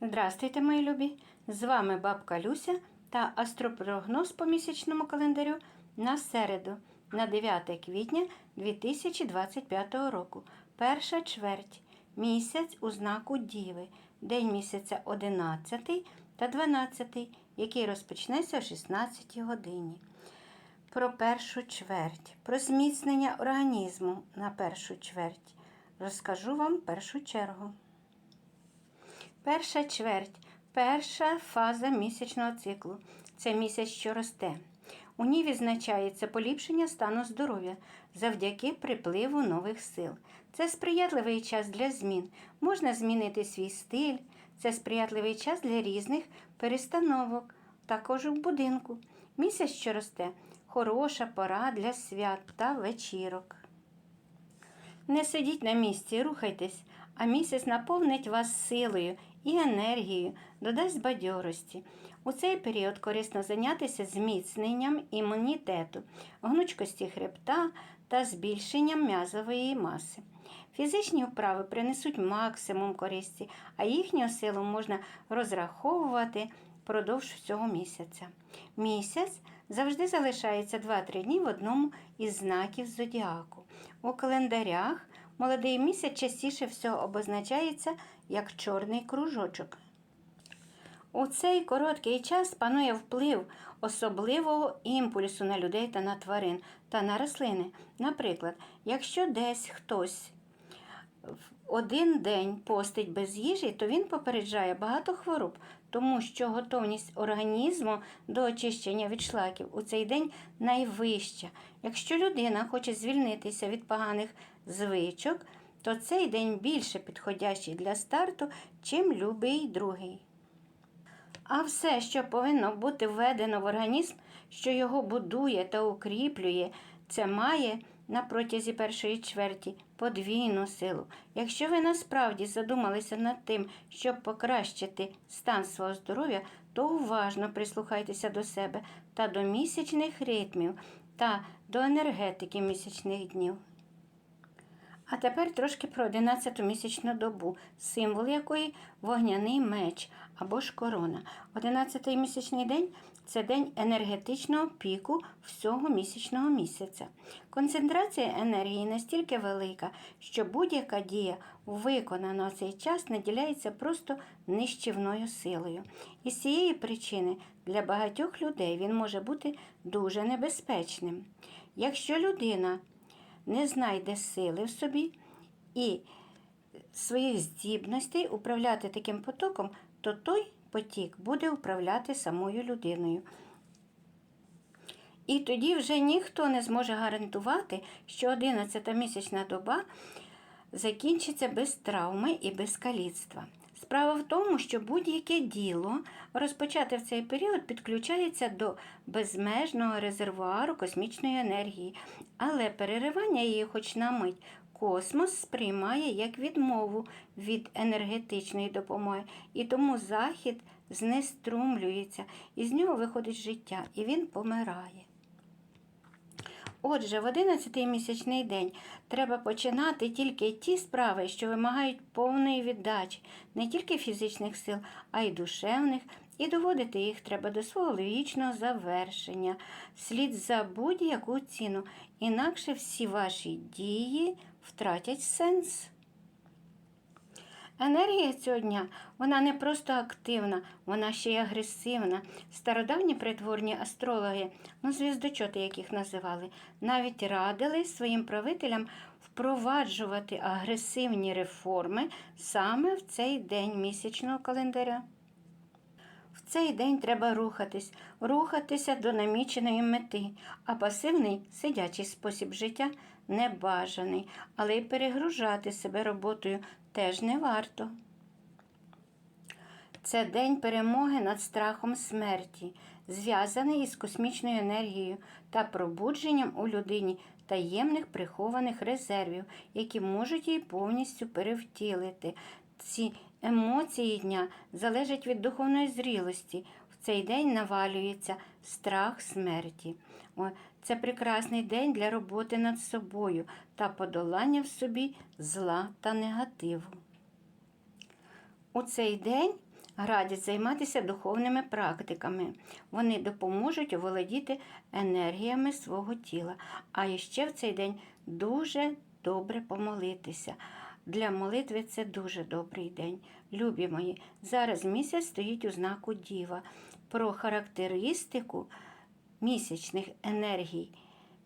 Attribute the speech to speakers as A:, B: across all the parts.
A: Здрастуйте, мої любі! З вами бабка Люся та астропрогноз по місячному календарю на середу, на 9 квітня 2025 року. Перша чверть. Місяць у знаку Діви. День місяця 11 та 12, який розпочнеться о 16 годині. Про першу чверть, про зміцнення організму на першу чверть. Розкажу вам першу чергу. Перша чверть, перша фаза місячного циклу. Це місяць, що росте. У ній відзначається поліпшення стану здоров'я завдяки припливу нових сил. Це сприятливий час для змін. Можна змінити свій стиль. Це сприятливий час для різних перестановок, також у будинку. Місяць, що росте, хороша пора для свят та вечірок. Не сидіть на місці, рухайтесь, а місяць наповнить вас силою і енергією, додасть бадьорості. У цей період корисно зайнятися зміцненням імунітету, гнучкості хребта та збільшенням м'язової маси. Фізичні вправи принесуть максимум користі, а їхню силу можна розраховувати впродовж всього місяця. Місяць завжди залишається 2-3 дні в одному із знаків зодіаку. У календарях молодий місяць частіше всього обозначається як чорний кружочок. У цей короткий час панує вплив особливого імпульсу на людей та на тварин та на рослини. Наприклад, якщо десь хтось в один день постить без їжі, то він попереджає багато хвороб, тому що готовність організму до очищення від шлаків у цей день найвища. Якщо людина хоче звільнитися від поганих звичок, то цей день більше підходящий для старту, чим любий другий. А все, що повинно бути введено в організм, що його будує та укріплює, це має на протязі першої чверті подвійну силу. Якщо ви насправді задумалися над тим, щоб покращити стан свого здоров'я, то уважно прислухайтеся до себе та до місячних ритмів та до енергетики місячних днів. А тепер трошки про 11-ту місячну добу, символ якої вогняний меч або ж корона. 11-й місячний день це день енергетичного піку всього місячного місяця. Концентрація енергії настільки велика, що будь-яка дія, виконана в цей час, наділяється просто нищівною силою. І з цієї причини для багатьох людей він може бути дуже небезпечним. Якщо людина не знайде сили в собі і своїх здібностей управляти таким потоком, то той потік буде управляти самою людиною. І тоді вже ніхто не зможе гарантувати, що 11 місячна доба закінчиться без травми і без каліцтва. Справа в тому, що будь-яке діло розпочати в цей період підключається до безмежного резервуару космічної енергії, але переривання її, хоч на мить, космос сприймає як відмову від енергетичної допомоги, і тому захід знеструмлюється, і з нього виходить життя, і він помирає. Отже, в 11-й місячний день треба починати тільки ті справи, що вимагають повної віддачі, не тільки фізичних сил, а й душевних, і доводити їх треба до свого логічного завершення, слід за будь-яку ціну, інакше всі ваші дії втратять сенс. Енергія цього дня вона не просто активна, вона ще й агресивна. Стародавні притворні астрологи, ну звіздочоти, яких називали, навіть радили своїм правителям впроваджувати агресивні реформи саме в цей день місячного календаря. В цей день треба рухатись, рухатися до наміченої мети, а пасивний сидячий спосіб життя небажаний, але й перегружати себе роботою теж не варто. Це день перемоги над страхом смерті, зв'язаний із космічною енергією та пробудженням у людині таємних прихованих резервів, які можуть її повністю перевтілити. Ці емоції дня залежать від духовної зрілості. Цей день навалюється страх смерті. Це прекрасний день для роботи над собою та подолання в собі зла та негативу. У цей день радять займатися духовними практиками. Вони допоможуть оволодіти енергіями свого тіла. А ще в цей день дуже добре помолитися. Для молитви це дуже добрий день. Любі мої, зараз місяць стоїть у знаку Діва. Про характеристику місячних енергій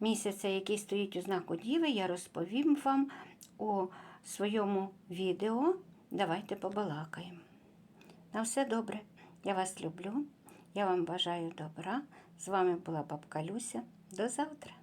A: місяця, який стоїть у знаку Діви, я розповім вам у своєму відео. Давайте побалакаємо. На все добре. Я вас люблю. Я вам бажаю добра. З вами була бабка Люся. До завтра.